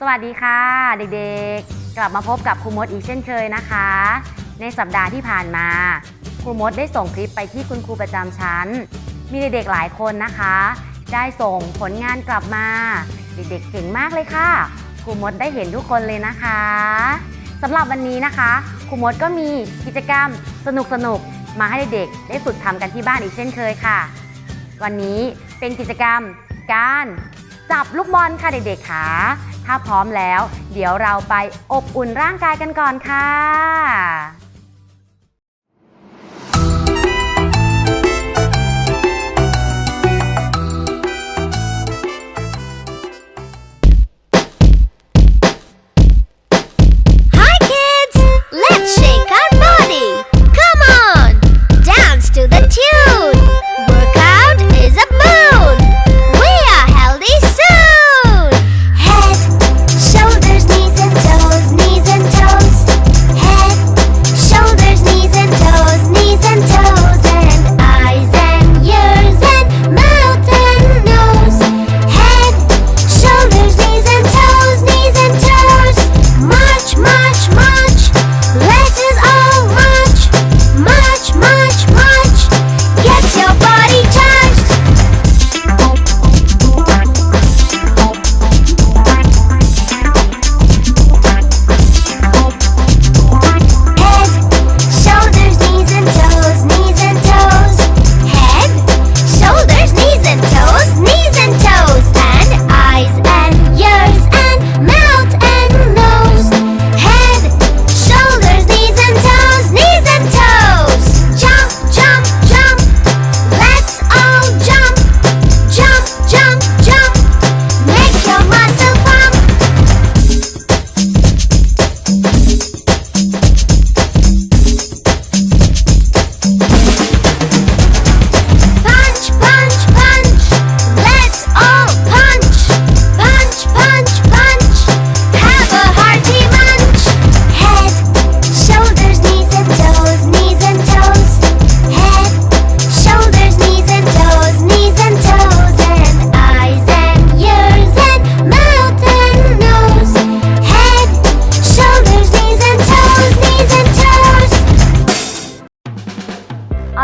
สวัสดีค่ะ เด็กๆ กลับมาพบกับครูมดอีกเช่นเคยนะคะ ในสัปดาห์ที่ผ่านมา ครูมดได้ส่งคลิปไปที่คุณครูประจำชั้น มีเด็กๆหลายคนนะคะ ได้ส่งผลงานกลับมา เด็กๆเก่งมากเลยค่ะ ครูมดได้เห็นทุกคนเลยนะคะสำหรับวันนี้นะคะครูมดก็มีกิจกรรมสนุกๆมาให้เด็กๆได้ฝึกทำกันที่บ้านอีกเช่นเคยค่ะ วันนี้เป็นกิจกรรมการจับลูกบอลค่ะเด็กๆค่ะ ถ้าพร้อมแล้ว เดี๋ยวเราไปอบอุ่นร่างกายกันก่อนค่ะ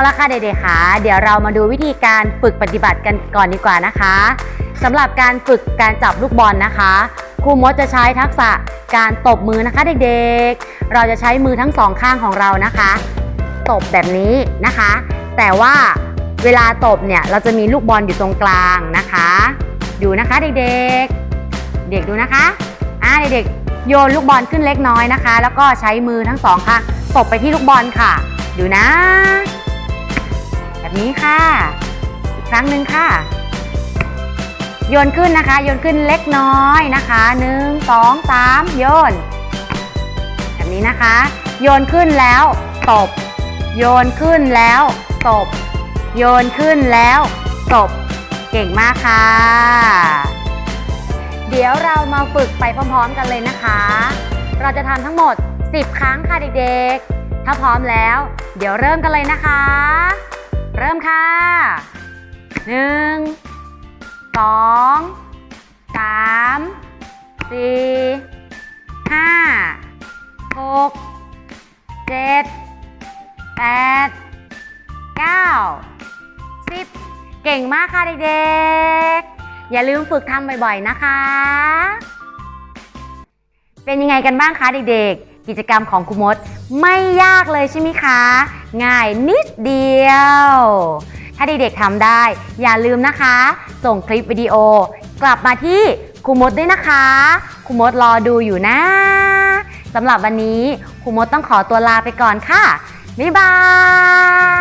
เอาละค่ะเด็กๆค่ะเดี๋ยวเรามาดูวิธีการฝึกปฏิบัติกันก่อนดีกว่านะคะสำหรับการฝึกการจับลูกบอลนะคะครูมดจะใช้ทักษะการตบมือนะคะเด็กๆ เราจะใช้มือทั้งสองข้างของเรานะคะ ตบแบบนี้นะคะ แต่ว่าเวลาตบเนี่ยเราจะมีลูกบอลอยู่ตรงกลางนะคะ ดูนะคะเด็กๆ เด็กดูนะคะอ่าเด็กๆโยนลูกบอลขึ้นเล็กน้อยนะคะ แล้วก็ใช้มือทั้งสองข้างตบไปที่ลูกบอลค่ะ ดูนะ แบบนี้ค่ะ อีกครั้งหนึ่งค่ะ โยนขึ้นนะคะ โยนขึ้นเล็กน้อยนะคะหนึ่งสองสามโยน แบบนี้นะคะ โยนขึ้นแล้วตบ โยนขึ้นแล้วตบ โยนขึ้นแล้วตบ เก่งมากค่ะ เดี๋ยวเรามาฝึกไปพร้อมๆกันเลยนะคะ เราจะทำทั้งหมด 10 ครั้งค่ะเด็กๆ ถ้าพร้อมแล้ว เดี๋ยวเริ่มกันเลยนะคะ เริ่มค่ะ หนึ่ง สอง สาม สี่ ห้า หก เจ็ด แปด เก้า สิบ เก่งมากค่ะเด็กๆ อย่าลืมฝึกทำบ่อยๆ นะคะ เป็นยังไงกันบ้างคะเด็กๆ กิจกรรมของครูมดไม่ยากเลยใช่ไหมคะ ง่ายนิดเดียว ถ้าเด็กๆทำได้ อย่าลืมนะคะ ส่งคลิปวิดีโอ กลับมาที่ครูมดด้วยนะคะครูมดรอดูอยู่นะสำหรับวันนี้ครูมดต้องขอตัวลาไปก่อนค่ะ บ๊ายบาย